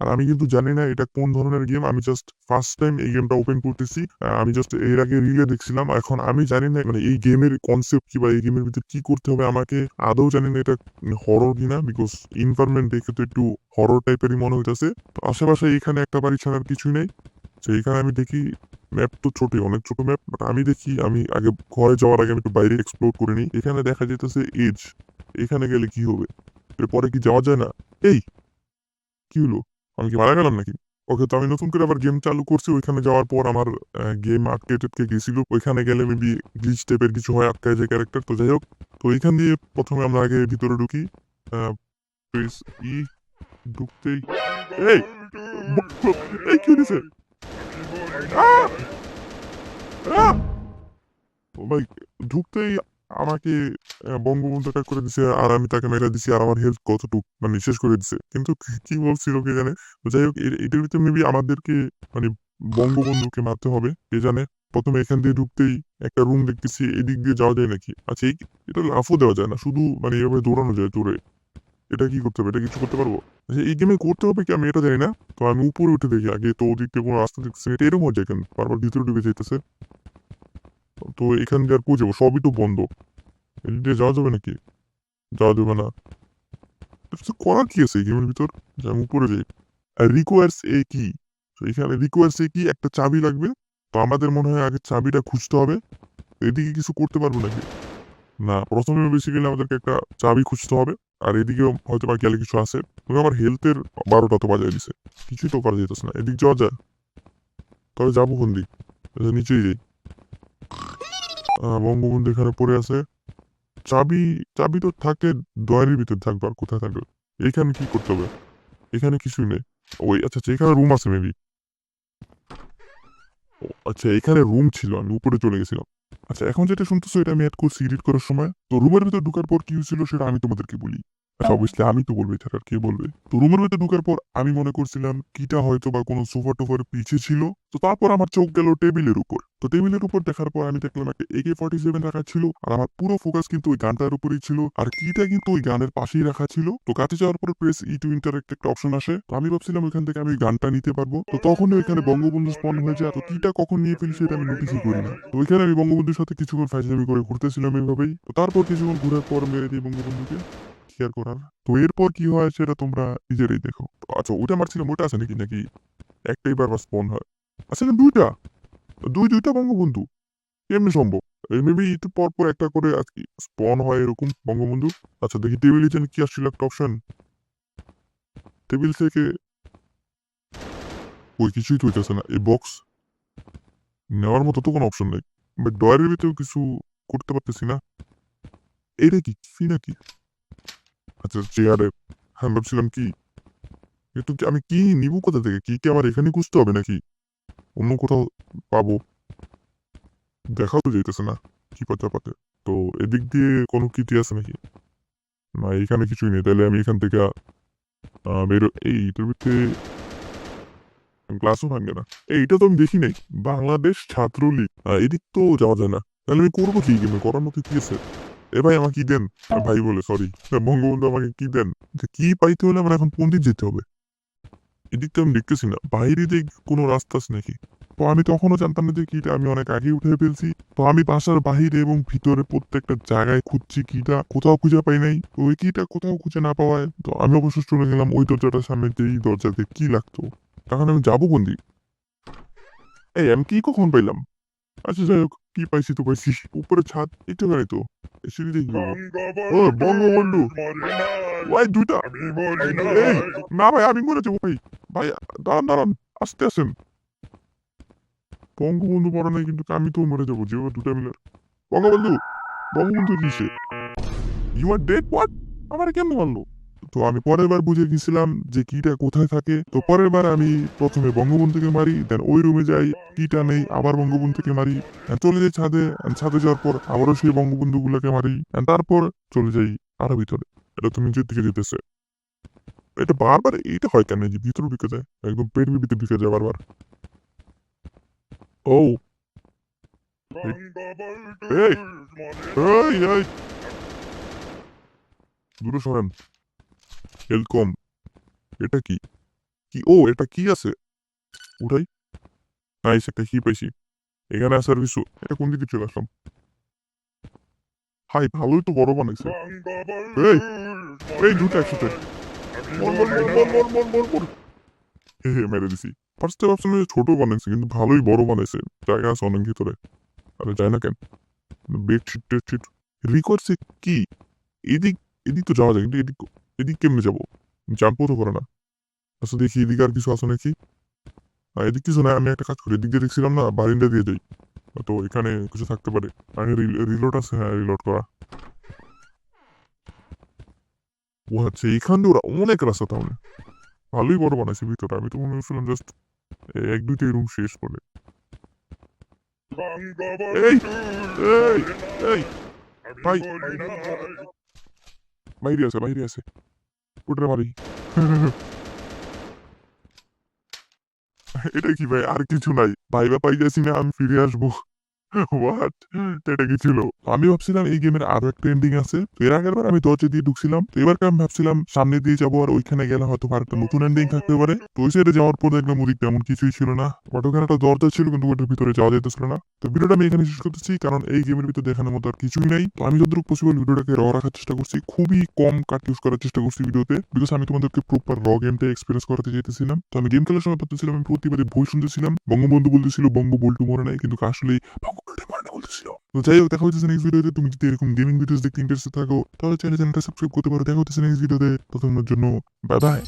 আর আমি কিন্তু জানি না এটা কোন ধরনের গেম আমি জাস্ট ফার্স্ট টাইম এই গেমটা ওপেন করতেছি। আমি জাস্ট এর আগে রিলে দেখছিলাম, এখন আমি জানি না মানে এই গেমের কনসেপ্ট কি বা এই গেমের ভিতরে কি করতে হবে, আমাকে আদৌ জানি না এটা হরর কিনা বিকজ ইনভারমেন্ট দেখে তো একটু হরর টাইপেরই মনে হইতেছে। তো আশেপাশে এখানে একটা বাড়ি ছাড়ার কিছুই নেই, তো এখানে আমি দেখি ম্যাপ তো ছোটই, অনেক ছোট ম্যাপ বাট আমি দেখি, আমি আগে ঘরে যাওয়ার আগে আমি একটু বাইরে এক্সপ্লোর করে নিই। এখানে দেখা যেতেছে এজ এখানে গেলে কি হবে? এরপরে কি যাওয়া যায় না? এই, কি হলো? আমি কি মারা গেলাম নাকি? ওকে তো আমি নতুন করে আবার গেম চালু করছি, ওইখানে যাওয়ার পর আমার গেম আটকে টেটকে গেছিল, ওইখানে গেলে মেবি গ্লিচ টাইপের কিছু হয়, আটকায় যে ক্যারেক্টার তো যাই হোক, তো ওইখান দিয়ে প্রথমে আমরা আগে ভিতরে ঢুকি প্রেস ই ঢুকতেই, এই এই কি হয়েছে ঢুকতেই আমাকে বঙ্গবন্ধু attack করে দিছে আর আমি তাকে মেরে দিছি আর আমার হেলথ কতটুক মানে শেষ করে দিছে। কিন্তু কি- বলছিল কে জানে? যাই হোক এটার ভিতরে মেবি আমাদেরকে মানে বঙ্গবন্ধুকে মারতে হবে, কে জানে? প্রথমে এখান দিয়ে ঢুকতেই একটা রুম দেখতেছি, এদিক দিয়ে যাওয়া যায় নাকি? আচ্ছা এই এটা লাফও দেওয়া যায় না, শুধু মানে এভাবে দৌড়ানো যায় দৌড়ে এটা কি করতে হবে? এটা কিছু করতে পারব? আচ্ছা এই গেমে করতে হবে কি? আমি এটা জানি না। তো আমি উপরে উঠে দেখি, আগে তো ওদিক থেকে কোনো রাস্তা দেখতেছি এটা এরকম হয়ে যায় কেন? বারবার ভিতরে ঢুকে যাইতেছে। তো এখান দিয়ে আর কই যাব সবই তো বন্ধ। এদিকে যাওয়া যাবে নাকি? যাওয়া যাবে না। করার কি আছে গেমের ভিতর? যে আমি উপরে যাই। রিকোয়ার্স এ কি? তো এখানে রিকোয়ার্স এ কি? একটা চাবি লাগবে। তো আমাদের মনে হয় আগে চাবিটা খুঁজতে হবে। এদিকে কিছু করতে পারব নাকি? না, প্রথমে বেসিক্যালি আমাদেরকে একটা চাবি খুঁজতে হবে। আর এদিকেও হয়তো বা গেলে কিছু আছে। তবে আমার হেলথের বারোটা তো বাজায় দিছে। কিছুই তো করা যেতেছে না। এদিক যাওয়া যায়। তবে যাব কোন দিক? নিচেই যাই। বঙ্গবন্ধু এখানে পড়ে আছে। চাবি চাবি তো থাকে ডয়ারের ভিতরে থাকবে আর কোথায় থাকবে? এখানে কি করতে হবে? এখানে কিছুই নেই। ওই আচ্ছা আচ্ছা এখানে রুম আছে মেবি আচ্ছা এখানে রুম ছিল, আমি উপরে চলে গেছিলাম। আচ্ছা এখন যেটা শুনতেছো, এটা আমি অ্যাড করছি এডিট করার সময়। তো রুমের ভিতরে ঢুকার পর কি হয়েছিল, সেটা আমি তোমাদেরকে বলি। অবশ্যই আমি তো বলব, এছাড়া কে বলবে? তো রুমের ভিতরে ঢুকার পর আমি মনে করছিলাম, কিটা হয়তো বা কোনো সোফা টোফার পিছে ছিল। তো তারপর আমার চোখ গেল টেবিলের উপর। তো টেবিলের উপর দেখার পর আমি দেখলাম একটা একে ফর্টি সেভেন রাখা ছিল, আর আমার পুরো ফোকাস কিন্তু ওই গানটার উপরেই ছিল। আর কিটা কিন্তু ওই গানের পাশেই রাখা ছিল। তো কাছে যাওয়ার পর প্রেস ই টু ইন্টারেক্ট একটা অপশন আসে। তো আমি ভাবছিলাম ওইখান থেকে আমি গানটা নিতে পারব। তো তখনই ওইখানে বঙ্গবন্ধু স্পন হয়ে যায়। তো কিটা কখন নিয়ে ফেলি সেটা আমি নোটিসই করি না। তো ওইখানে আমি বঙ্গবন্ধুর সাথে কিছুক্ষণ ফাইজলামি করে ঘুরতেছিলাম এইভাবেই। তো তারপর কিছুক্ষণ ঘুরার পর মেরে দিই বঙ্গবন্ধুকে। কি আর করার। তো এরপর কি হয় সেটা তোমরা নিজেরাই দেখো। আচ্ছা ওটা মারছিলাম ওটা আছে নাকি নাকি একটাই বারবার স্পন হয়? আচ্ছা দুইটা। দুই দুইটা বঙ্গবন্ধু। কেমনি সম্ভব? মেবি একটু পর পর একটা করে স্পন হয় এরকম বঙ্গবন্ধু। আচ্ছা দেখি টেবিলে কি আসছিল একটা অপশন টেবিল থেকে ওই কিছুই তো হইতেছে না, এই বক্স নেওয়ার মতো তো কোনো অপশন নেই। বাট ডয়ারের ভিতরেও কিছু করতে পারতেছি না। এটা কি? ফি নাকি? আচ্ছা চেয়ারে হ্যাঁ ভাবছিলাম কি? একটু আমি কি নিবো কোথা থেকে? কি কি আমার এখানে খুঁজতে হবে নাকি? অন্য কোথাও পাবো? দেখাও তো যাইতেছে না, কি পাতা পাতে। তো এদিক দিয়ে কোনো কিটি আছে নাকি? না, এখানে কিছুই নেই। তাহলে আমি এখান থেকে বেরো এই, এটার ভিতরে গ্লাসও ভাঙবে না। এইটা তো আমি দেখি নাই। বাংলাদেশ ছাত্রলীগ। এদিক তো যাওয়া যায় না। তাহলে আমি করব কি? গেমে করার মতো কি আছে? এ ভাই আমাকে কি দেন? ভাই বলে সরি বঙ্গবন্ধু আমাকে কি দেন? কি পাইতে হলে আমার এখন দিক যেতে হবে? এদিক তো আমি দেখতেছি না। বাইরে দিক কোনো রাস্তা আছে নাকি? তো আমি তখনও জানতাম না যে কিটা। আমি অনেক আগে উঠে ফেলছি। তো আমি বাসার বাহিরে এবং ভিতরে প্রত্যেকটা জায়গায় খুঁজছি কিটা। কোথাও খুঁজে পাই নাই। তো ওই কিটা কোথাও খুঁজে না পাওয়ায়, তো আমি অবশ্য চলে গেলাম ওই দরজাটার সামনে যে এই দরজাতে কি লাগতো। তখন আমি যাব কোন দিক? এই আমি কি কখন পাইলাম? আচ্ছা যাই হোক। কি পাইছি তো পাইছি? উপরে ছাদ এটা গাড়ি তো? সিঁড়ি? ও বঙ্গবন্ধু। ওই দুইটা। এই না ভাই আমি মরে যাব ভাই ভাই দাঁড়ান দাঁড়ান আস্তে আসেন। বঙ্গবন্ধু মরে নাই কিন্তু আমি তো মরে যাব যেভাবে দুটা মিলে। বঙ্গবন্ধু বঙ্গবন্ধু কিসে ইউ আর ডেড হোয়াট আমার কেমন মারলো? তো আমি পরের বার বুঝে গেছিলাম যে কিটা কোথায় থাকে। তো পরের বার আমি প্রথমে বঙ্গবন্ধুকে মারি দেন ওই রুমে যাই, কিটা নেই, আবার বঙ্গবন্ধুকে মারি। চলে যাই ছাদে ছাদে যাওয়ার পর আবারও সেই বঙ্গবন্ধু গুলাকে মারি তারপর চলে যাই আরও ভিতরে। এটা তুমি নিচের দিকে যেতেছে। এটা বারবার এইটা হয় কেন? যে ভিতরে ঢুকে যায়, একদম পেটের ভিতরে ঢুকে যায় বারবার। ও। এই দূরে সরেন। হেলকম এটা কি? কি? ও, এটা কি আছে? উঠাই। নাইস, একটা কি পাইছি। এখানে আসার কিছু এটা কোন দিকে চলে আসলাম? হাই ভালোই তো বড় বানাইছে। এই এই দুটো একসাথে। হে হে, মেরে দিছি। ফার্স্টে ভাবছিলাম যে ছোট বানাইছে, কিন্তু ভালোই বড় বানাইছে। জায়গা আছে অনেক ভিতরে। আরে, যায় না কেন? বেডশিট টেডশিট রিকর্ডসে কি? এদিক এদিক তো যাওয়া যায়, কিন্তু এদিক এদিক কেমনে যাব? জাম্পও তো করে না। আচ্ছা দেখি এদিকে আর কিছু আছে নাকি? এদিক কিছু না আমি একটা কাজ করি। এদিক দিয়ে দেখছিলাম না বারিন্দা দিয়ে যাই। তো এখানে কিছু থাকতে পারে। আগে রিলোড আছে হ্যাঁ রিলোড করা। ও আচ্ছা এখান দিয়ে ওরা অনেক রাস্তা তাহলে। ভালোই বড় বানাইছে ভিতরে আমি তো মনে করছিলাম জাস্ট এক দুইটাই রুম শেষ করে। এই এই এই ভাই। বাইরে আছে বাইরে আছে। ওটা মারি। এটা কি ভাই? আর কিছু নাই। ভাইবা পাই যাচ্ছি না, আমি ফিরে আসব। হোয়াট এটা কি ছিল? আমি ভাবছিলাম এই গেমের আরও একটা এন্ডিং আছে। এর আগের বার আমি দরজা দিয়ে ঢুকছিলাম। তো এবার আমি ভাবছিলাম সামনে দিয়ে যাব আর ওইখানে গেলে হয়তো আর একটা নতুন এন্ডিং থাকতে পারে। তো ওই সাইডে যাওয়ার পর দেখলাম ওদিক তেমন কিছুই ছিল না। বাট ওখানে একটা দরজা ছিল, কিন্তু ওটার ভিতরে যাওয়া যেতেছিল না। তো ভিডিওটা আমি এখানে শেষ করতেছি, কারণ এই গেমের ভিতরে দেখানোর মতো আর কিছুই নাই। তো আমি যতটুকু পসিবল ভিডিওটাকে র রাখার চেষ্টা করছি, খুবই কম কাট ইউজ করার চেষ্টা করছি ভিডিওতে। বিকজ আমি তোমাদেরকে প্রপার র গেমটা এক্সপিরিয়েন্স করাতে চাইতেছিলাম। তো আমি গেম খেলার সময় ভাবতেছিলাম, আমি শুনতেছিলাম। বঙ্গবন্ধু বলতেছিল, বঙ্গ বল্টু মরে নাই। কিন্তু আসলেই বঙ্গবল্টু মরে না বলতেছিল তো যাই হোক, দেখা হচ্ছে নেক্সট ভিডিওতে তুমি যদি এরকম গেমিং ভিডিওস দেখতে ইন্টারেস্টেড থাকো, তাহলে চ্যানেলটা সাবস্ক্রাইব করতে পারো। দেখা হচ্ছে নেক্সট ভিডিওতে ততক্ষণের জন্য বাই বাই